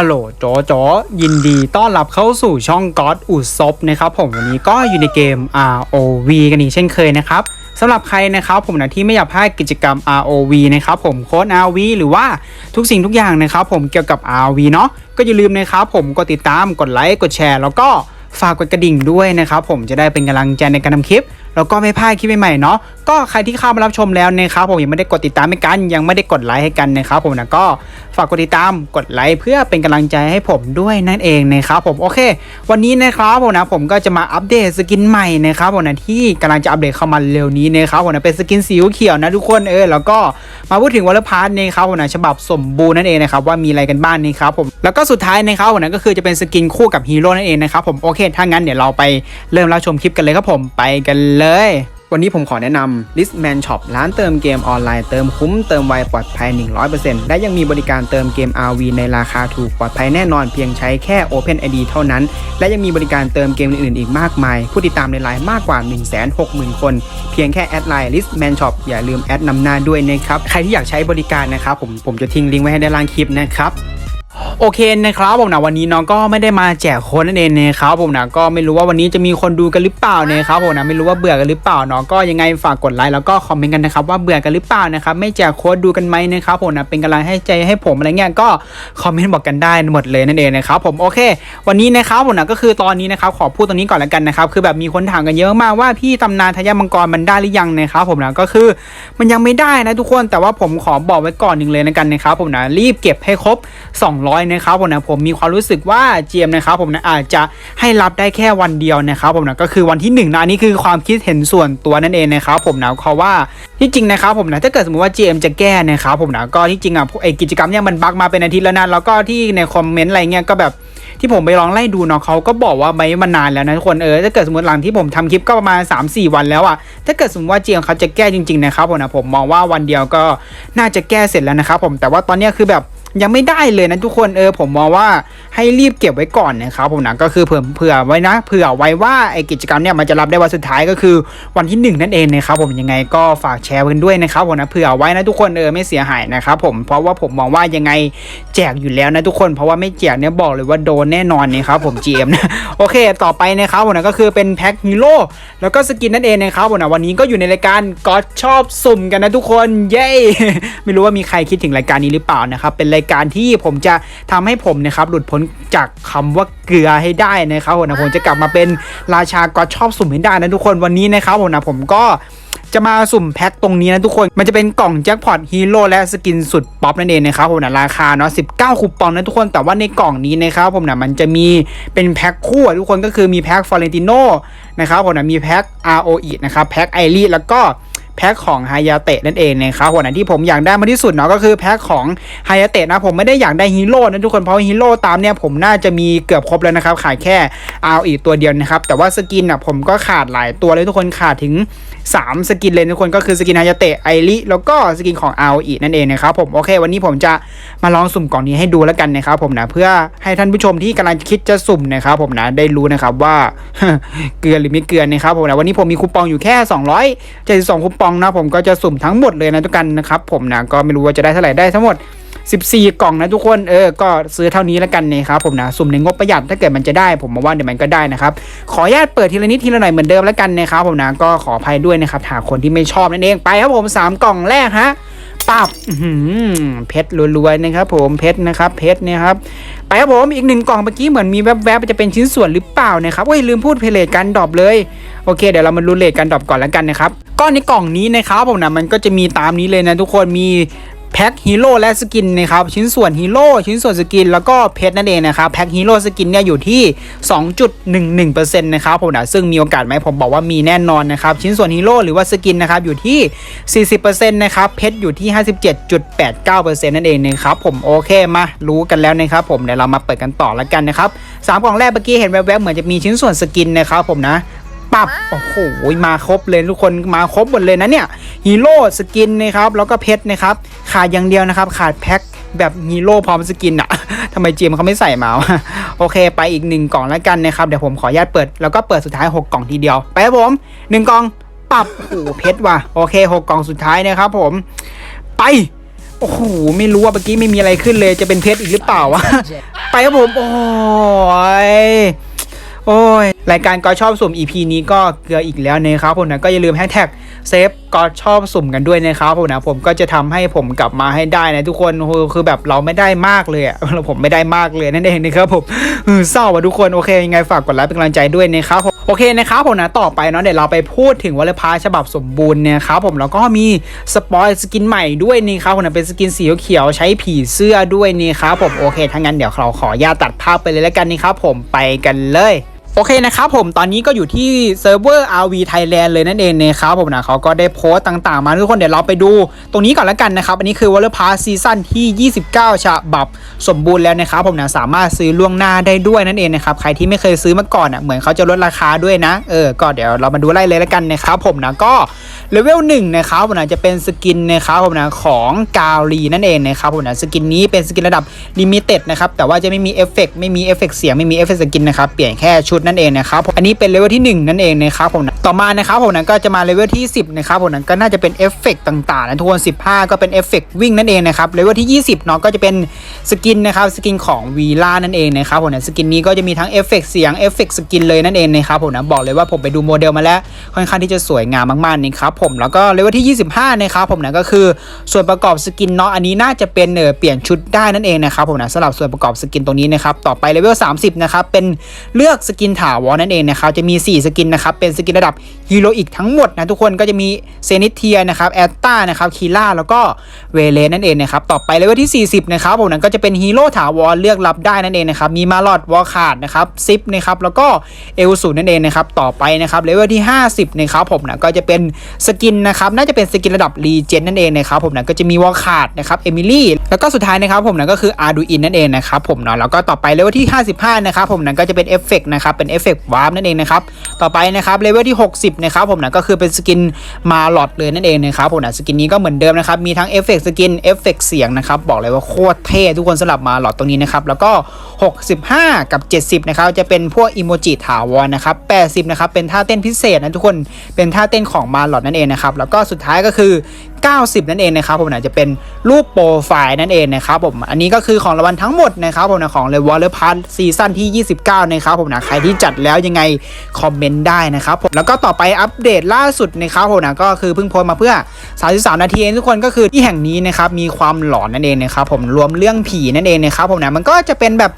ฮัลโหลโจโจยินดีต้อนรับเข้าสู่ช่องก็อดอุซบนะครับผมวันนี้ก็อยู่ในเกม ROV กันอีกเช่นเคยนะครับสำหรับใครนะครับผมนะที่ไม่อยากพลาดกิจกรรม ROV นะครับผมโค้ด ROV หรือว่าทุกสิ่งทุกอย่างนะครับผมเกี่ยวกับ ROV เนาะก็อย่าลืมนะครับผมกดติดตามกดไลค์กดแชร์ แล้วก็ฝากกดกระดิ่งด้วยนะครับผมจะได้เป็นกำลังใจในการทำคลิป แล้วก็ไม่พลาดคลิปใหม่ๆเนาะก็ใครที่เข้ามารับชมแล้วนะครับผมยังไม่ได้กดติดตามให้กัน ยังไม่ได้กดไลค์ให้กันนะครับผมนะก็ฝากกดติดตามกดไลค์เพื่อเป็นกำลังใจให้ผมด้วยนั่นเองนะครับผมโอเค วันนี้นะครับผมนะผมก็จะมาอัปเดตสกินใหม่นะครับผมนะที่กำลังจะอัปเดตเข้ามาเร็วนี้นะครับผมนะเป็นสกินสีเขียวนะทุกคนเออแล้วก็มาพูดถึงวอลพาร์ทนะครับผมนะฉบับสมบูรณ์นั่นเองนะครับว่ามีอะไรกันบ้างนะครับผมแล้วก็สุดท้ายนะครับผมนะก็คือจะเป็นสกินคู่กับฮีโร่นั่นเองนะครับผมโอเคถ้างั้นเดี๋ยวเราไปเริ่มรับชมคลิปกันเลยครับผมไปกันเลยวันนี้ผมขอแนะนำ Listman Shop ร้านเติมเกมออนไลน์เติมคุ้มเติมไวปลอดภัย 100%และยังมีบริการเติมเกม RV ในราคาถูกปลอดภัยแน่นอนเพียงใช้แค่ Open ID เท่านั้น และยังมีบริการเติมเกมอื่นๆอีกมากมาย ผู้ติดตามในไลน์มากกว่า 160,000 คน เพียงแค่แอดไลน์ Listman Shop อย่าลืมแอดนำหน้าด้วยนะครับ ใครที่อยากใช้บริการนะครับผมผมจะทิ้งลิงก์ไว้ให้ด้านล่างคลิปนะครับ โอเคนะครับผมนะวันนี้น้องก็ไม่ได้มาแจกโค้ดนั่นเองนะครับผมนะก็ไม่รู้ว่าวันนี้จะมีคนดูกันหรือเปล่านะครับผมนะไม่รู้ว่าเบื่อกันหรือเปล่าเนาะก็ยังไงฝากกดไลค์แล้วก็คอมเมนต์กันนะครับว่าเบื่อกันหรือเปล่านะครับไม่แจกโค้ดดูกันไหมนะครับผมนะเป็นกำลังให้ใจให้ผมอะไรเงี้ยก็คอมเมนต์บอกกันได้หมดเลยนั่นเองนะครับผมโอเค วันนี้นะครับผมนะก็คือตอนนี้นะครับขอพูดตรงนี้ก่อนแล้วกันนะครับคือแบบมีคนถามกันเยอะมากว่าพี่ตำนานทายามังกรมันได้หรือยังนะครับผมนะก็คือมันยังไม่ได้นะทุกคนแต่ว่าผมขอบอกไว้ก่อนหนึ่งเลยนะกันนะครับผมนะรีบเก็บให้ครบ200นะครับผมนะผมมีความรู้สึกว่าเจมนะครับผมนะอาจจะให้รับได้แค่วันเดียวนะครับผมนะก็คือวันที่1นะอันนี้คือความคิดเห็นส่วนตัวนั่นเองนะครับผมนะเพราว่าที่จริงนะครับผมนะถ้าเกิดสมมติว่าเจมจะแก้นะครับผมนะก็ที่จริงอะไอกิจกรรมเนี่ยมันบั๊กมาเป็นอาทิตย์แล้วนะแล้วก็ที่ในคอมเมนต์อะไรเงี้ยก็แบบที่ผมไปลองไล่ดูเนาะเขาก็บอกว่าไม่มานานแล้วนะทุกคนเออถ้าเกิดสมมติหลังที่ผมทำคลิปก็ประมาณ 3-4 วันแล้วอะ่ะถ้าเกิดสมมติว่าเจียงเขาจะแก้จริงๆนะครับผมนะผมมองว่าวันเดียวก็น่าจะแก้เสร็จแล้วนะครับผมแต่ว่าตอนนี้คือแบบ ยังไม่ได้เลยนะทุกคนเออผมมองว่าให้รีบเก็บไว้ก่อนนะครับผมนะก็คือเผื่อเผื่อไว้นะ เผื่อไว้ว่าไอกิจกรรมเนี่ยมันจะรับได้วันสุดท้ายก็คือวันที่หนึ่งนั่นเองนะครับผมยังไงก็ฝากแชร์กันด้วยนะครับผมนะเผื่อไว้นะทุกคนเออไม่เสียหายนะครับผมเพราะว่าผมมองว่ายังไงแจกอยู่แล้วนะทุกคนเพราะว่าไม่แจกเนี่ยบอกเลยว่าโดนแน่นอนนะครับผม GM นะโอเค ต่อไปนะครับผมนะก็คือเป็นแพ็คฮีโร่แล้วก็สกินนั่นเองนะครับผมนะวันนี้ก็อยู่ในรายการก็ชอบสุ่มกันนะทุกคนเย้ไม่รู้ว่ามีใครคิดถึงรายการนี้หรือเปล่านะครับเป็นรายการที่ผมจะทำให้ผมนะครับหลุดพ้นจากคำว่าเกลือให้ได้นะครับผมนะผมจะกลับมาเป็นราชาก็ชอบสุ่มให้ได้นะทุกคนวันนี้นะครับผมนะผมก็จะมาสุ่มแพ็คตรงนี้นะทุกคน มันจะเป็นกล่องแจ็คพอตฮีโร่และสกินสุดป๊อปนั่นเองนะครับผมนะราคาเนาะ19 คูปองนะทุกคน แต่ว่าในกล่องนี้นะครับผมนะมันจะมีเป็นแพ็คคู่อะทุกคนก็คือมีแพ็คฟอเรนติโนนะครับผมนะมีแพ็ค ROE นะครับแพ็คไอรีแล้วก็ แพ็คของไฮยาเตะนั่นเองนะครับวันะที่ผมอยากได้มากที่สุดเนาะก็คือแพ็คของไฮยาเตะนะผมไม่ได้อยากได้ฮีโร่นะทุกคนเพราะฮีโร่ตามเนี่ยผมน่าจะมีเกือบครบแล้วนะครับขายแค่เอาอีกตัวเดียวนะครับแต่ว่าสกินอะผมก็ขาดหลายตัวเลยทุกคนขาดถึง 3 สกินเลยทุกคนก็คือสกินฮายาเตะไอริแล้วก็สกินของ r ออีนั่นเองนะครับผมโอเค วันนี้ผมจะมาลองสุ่มกล่องนี้ให้ดูแล้วกันนะครับผมนะเพื่อให้ท่านผู้ชมที่กำลังคิดจะสุ่มนะครับผมนะได้รู้นะครับว่าเกลือหรือไม่เกลือนะครับผมนะวันนี้ผมมีคูปองอยู่แค่ 272คูปองนะผมก็จะสุ่มทั้งหมดเลยนะทุกกันนะครับผมนะก็ไม่รู้ว่าจะได้เท่าไหร่ได้ทั้งหมด 14 กล่องนะทุกคนเออก็ซื้อเท่านี้แล้วกันนะครับผมนะสุ่มในงบประหยัดถ้าเกิดมันจะได้ผมมาว่าเดี๋ยวมันก็ได้นะครับขออนุญาตเปิดทีละนิดทีละหน่อยเหมือนเดิมแล้วกันนะครับผมนะก็ขออภัยด้วยนะครับหากคนที่ไม่ชอบนั่นเองไปครับผม 3 กล่องแรกฮะปับเพชรรวยๆนะครับผมเพชรนะครับเพชรเนี่ยครับไปครับผมอีกหนึ่งกล่องเมื่อกี้เหมือนมีแวบๆจะเป็นชิ้นส่วนหรือเปล่านะครับโอ้ยลืมพูดเพลทการดรอปเลยโอเคเดี๋ยวเรามารูเลทการดรอปก่อนแล้วกันนะครับก็ในกล่องนี้นะครับผมนะมันก็จะมีตามนี้เลยนะทุกคนมี แพ็คฮีโร่และสกินนะครับชิ้นส่วนฮีโร่ชิ้นส่วนสกินแล้วก็เพชรนั่นเองนะครับแพ็คฮีโร่สกินเนี่ยอยู่ที่ 2.11%นะครับผมนะซึ่งมีโอกาสไหมผมบอกว่ามีแน่นอนนะครับชิ้นส่วนฮีโร่หรือว่าสกินนะครับอยู่ที่ 40%นะครับเพชรอยู่ที่ 57.89%นั่นเองนะครับผมโอเคมารู้กันแล้วนะครับผมเดี๋ยวเรามาเปิดกันต่อแล้วกันนะครับสามกล่องแรกเมื่อกี้เห็นแวบๆเหมือนจะมีชิ้นส่วนสกินนะครับผมนะ ปับโอ้โหมาครบเลยทุกคนมาครบหมดเลยนะเนี่ยฮีโร่สกินนะครับแล้วก็เพชรนะครับขาดอย่างเดียวนะครับขาดแพ็คแบบฮีโร่พร้อมสกินอะทำไมเจมส์เขาไม่ใส่มาวะโอเค ไปอีกหนึ่งกล่องแล้วกันนะครับเดี๋ยวผมขออนุญาตเปิดแล้วก็เปิดสุดท้าย 6 กล่องทีเดียว ไปครับผมหนึ่งกล่องปับโอ้โหเพชรว่ะโอเคหกกล่องสุดท้ายนะครับผมไปโอ้โหไม่รู้ว่าเมื่อกี้ไม่มีอะไรขึ้นเลยจะเป็นเพชรอีกหรือเปล่าวะไปครับผมโอ้ย โอ้ย รายการก็ชอบสุ่ม EP นี้ก็เกลืออีกแล้วนะครับผมนะก็อย่าลืมแฮชแท็กเซฟก็ชอบสุ่มกันด้วยนะครับผมนะผมก็จะทำให้ผมกลับมาให้ได้นะทุกคนคือคือแบบเราไม่ได้มากเลยอะผมไม่ได้มากเลยนั่นเองนะครับผมเศร้าว่ะทุกคนโอเคยังไงฝากกดไลค์เป็นกำลังใจด้วยนะครับผมโอเคนะครับผมนะต่อไปเนาะเดี๋ยวเราไปพูดถึงวอลเลย์พาฉบับสมบูรณ์เนี่ยครับผมแล้วก็มีสปอยสกินใหม่ด้วยนี่ครับผมนะเป็นสกินสีเขียวใช้ผีเสื้อด้วยนี่ครับผมโอเคถ้างั้นเดี๋ยวเราขออนุญาตตัดภาพไปเลยแล้วกันนี่ครับผมไปกันเลย โอเคนะครับผมตอนนี้ก็อยู่ที่เซิร์ฟเวอร์ RV Thailand เลยนั่นเองนะครับผมนะเขาก็ได้โพสต์ต่างๆ มาทุกคนเดี๋ยวเราไปดู ตรงนี้ก่อนแล้วกันนะครับ อันนี้คือ Water Pass ซีซั่นที่ 29ฉบับสมบูรณ์แล้วนะครับผมนะสามารถซื้อล่วงหน้าได้ด้วยนั่นเองนะครับใครที่ไม่เคยซื้อมาก่อนอะเหมือนเขาจะลดราคาด้วยนะเออก็เดี๋ยวเรามาดูไล่เลยแล้วกันนะครับผมนะก็เลเวลหนึ่งนะครับผมนะจะเป็นสกินนะครับผมนะของกาลีนั่นเองนะครับผมนะสกินนี้เป็นสกินระดับลิมิเต็ดนะครับแต่ว่าจะไม่มีเอฟเฟกไม่มีเอฟเฟกเสียงไม่มีเอฟเฟกสกินนะครับเปลี่ยนแค่ชุดนั่นเองนะครับผมอันนี้เป็นเลเวลที่ 1 นั่นเองนะครับผมนะต่อมานะครับผมนั้นก็จะมาเลเวลที่ 10นะครับผมนั้นก็น่าจะเป็นเอฟเฟกต์ต่างๆนะทุกคน 15 ก็เป็นเอฟเฟกต์วิ่งนั่นเองนะครับเลเวลที่ 20เนาะก็จะเป็นสกินนะครับสกินของวีล่านั่นเองนะครับผมนะสกินนี้ก็จะมีทั้งเอฟเฟกต์เสียงเอฟเฟกต์สกินเลยนั่นเองนะครับผมนะบอกเลยว่าผมไปดูโมเดลมาแล้วค่อนข้างที่จะสวยงามมากๆนะครับผมแล้วก็เลเวลที่ 25นะครับผมนะก็คือส่วนประกอบสกินเนาะอันนี้น่าจะเป็นเออเปลี่ยนชุดได้นั่นเองนะครับผมนะสำหรับส่วนประกอบสกินตรงนี้นะครับต่อไปเลเวล30นะครับเป็นเลือกสกินถาวรนั่นเองนะครับจะมี 4 สกินนะครับเป็นสกินระดับฮีโร่อีกทั้งหมดนะทุกคนก็จะมีเซนิเทียนะครับแอตตานะครับคีล่าแล้วก็เวเลนนั่นเองนะครับต่อไปเลเวลที่ 40นะครับผมนั้นก็จะเป็นฮีโร่ถาวรเลือกรับได้นั่นเองนะครับมีมาลอดวอลขาดนะครับซิปนะครับแล้วก็เอลสูนั่นเองนะครับต่อไปนะครับเลเวลที่ 50นะครับผมนะก็จะเป็นสกินนะครับน่าจะเป็นสกินระดับรีเจนนั่นเองนะครับผมนะก็จะมีวอลขาดนะครับเอมิลี่แล้วก็สุดท้ายนะครับผมนะก็คืออาร์ดูอินนั่นเองนะครับผมเนาะแล้วก็ต่อไปเลเวลที่ 55นะครับผมนั้นก็จะเป็นเอฟเฟกนะครับเป็นเอฟเฟกต์วาร์ปนั่นเองนะครับต่อไปนะครับเลเวลที่ 60 นะครับผมนะก็คือเป็นสกินมาหลอดเลยนั่นเองนะครับผมนะสกินนี้ก็เหมือนเดิมนะครับมีทั้งเอฟเฟกต์สกินเอฟเฟกต์เสียงนะครับบอกเลยว่าโคตรเท่ทุกคนสำหรับมาหลอดตรงนี้นะครับแล้วก็ 65 กับ 70 นะครับจะเป็นพวกอิโมจิถาวรนะครับ80 นะครับเป็นท่าเต้นพิเศษนะทุกคนเป็นท่าเต้นของมาหลอดนั่นเองนะครับแล้วก็สุดท้ายก็คือ90 นั่นเองนะครับผมนะจะเป็นรูปโปรไฟล์นั่นเองนะครับผมอันนี้ก็คือของรางวัลทั้งหมดนะครับผมนะของเลวอลเลอร์พาร์ซีซั่นที่ 29 นะครับผมนะใครที่จัดแล้วยังไงคอมเมนต์ได้นะครับผมแล้วก็ต่อไปอัปเดตล่าสุดนะครับผมนะก็คือเพิ่งโพสมาเพื่อ 33 นาทีเองทุกคนก็คือที่แห่งนี้นะครับมีความหลอนนั่นเองนะครับผมรวมเรื่องผีนั่นเองนะครับผมนะมันก็จะเป็นแบบ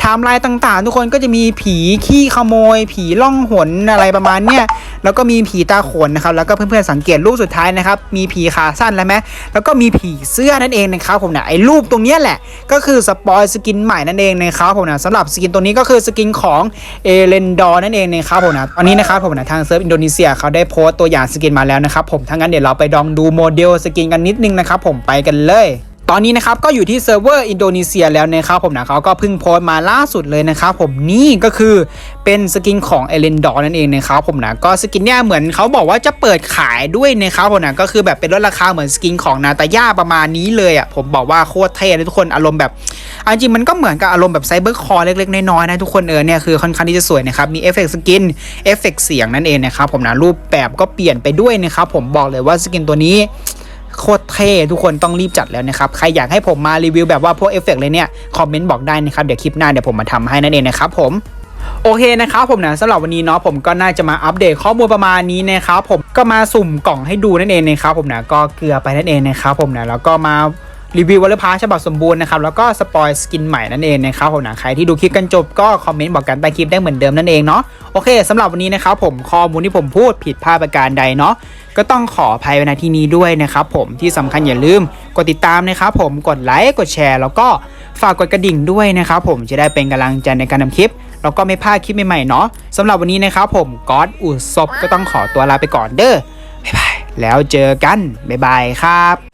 ไทม์ไลน์ต่างๆ ทุกคนก็จะมีผีขี้ขโมย ผีล่องหนอะไรประมาณเนี้ยแล้วก็มีผีตาขนนะครับแล้วก็เพื่อนๆสังเกตรูปสุดท้ายนะครับมีผีขาสั้นแล้วไหมแล้วก็มีผีเสื้อนั่นเองนะครับผมนะไอ้รูปตรงเนี้ยแหละ ก็คือสปอยสกินใหม่นั่นเองนะครับผมนะสำหรับสกินตัวนี้ก็คือสกินของเอเลนดอร์นั่นเองนะครับผมนะตอนนี้นะครับผมนะทางเซิร์ฟอินโดนีเซียเขาได้โพสต์ตัวอย่างสกินมาแล้วนะครับผมถ้างั้นเดี๋ยวเราไปลองดูโมเดลสกินกันนิดนึงนะครับผมไปกันเลย ตอนนี้นะครับก็อยู่ที่เซิร์ฟเวอร์อินโดนีเซียแล้วนะครับผมนะเขาก็เพิ่งโพสต์มาล่าสุดเลยนะครับผมนี่ก็คือเป็นสกินของเอเลนดอร์นั่นเองนะครับผมนะก็สกินเนี่ยเหมือนเขาบอกว่าจะเปิดขายด้วยนะครับผมนะก็คือแบบเป็นลดราคาเหมือนสกินของนาตาย่าประมาณนี้เลยอะผมบอกว่าโคตรเท่เลยทุกคนอารมณ์แบบเอาจริงมันก็เหมือนกับอารมณ์แบบไซเบอร์คอร์เล็กๆน้อยๆนะทุกคนเออเนี่ยคือค่อนข้างที่จะสวยนะครับมีเอฟเฟกต์สกินเอฟเฟกต์เสียงนั่นเองนะครับผมนะรูปแบบก็เปลี่ยนไปด้วยนะครับผมบอกเลยว่าสกินตัวนี้ โคตรเท่ทุกคนต้องรีบจัดแล้วนะครับใครอยากให้ผมมารีวิวแบบว่าพวกเอฟเฟกต์เลยเนี่ยคอมเมนต์บอกได้นะครับเดี๋ยวคลิปหน้าเดี๋ยวผมมาทำให้นั่นเองนะครับผมโอเคนะครับผมนะสำหรับวันนี้เนาะผมก็น่าจะมาอัปเดตข้อมูลประมาณนี้นะครับผมก็มาสุ่มกล่องให้ดูนั่นเองนะครับผมนะก็เกลือไปนั่นเองนะครับผมนะแล้วก็มารีวิววัลเลพาฉบับสมบูรณ์นะครับแล้วก็สปอยสกินใหม่นั่นเองนะครับผมนะใครที่ดูคลิปกันจบก็คอมเมนต์บอกกันใต้คลิปได้เหมือนเดิมนั่นเองเนาะโอเคสำหรับวันนี้นะครับผมข้อมูลที่ผมพูดผิดพลาดประการใดเนาะ ก็ต้องขออภัยไว้ณที่นี้ด้วยนะครับผมที่สำคัญอย่าลืมกดติดตามนะครับผมกดไลค์กดแชร์ แล้วก็ฝากกดกระดิ่งด้วยนะครับผมจะได้เป็นกำลังใจในการทำคลิป แล้วก็ไม่พลาดคลิปใหม่ๆเนาะสำหรับวันนี้นะครับผมก๊อตอุศบก็ต้องขอตัวลาไปก่อนเด้อบ๊ายบายแล้วเจอกันบ๊ายบายครับ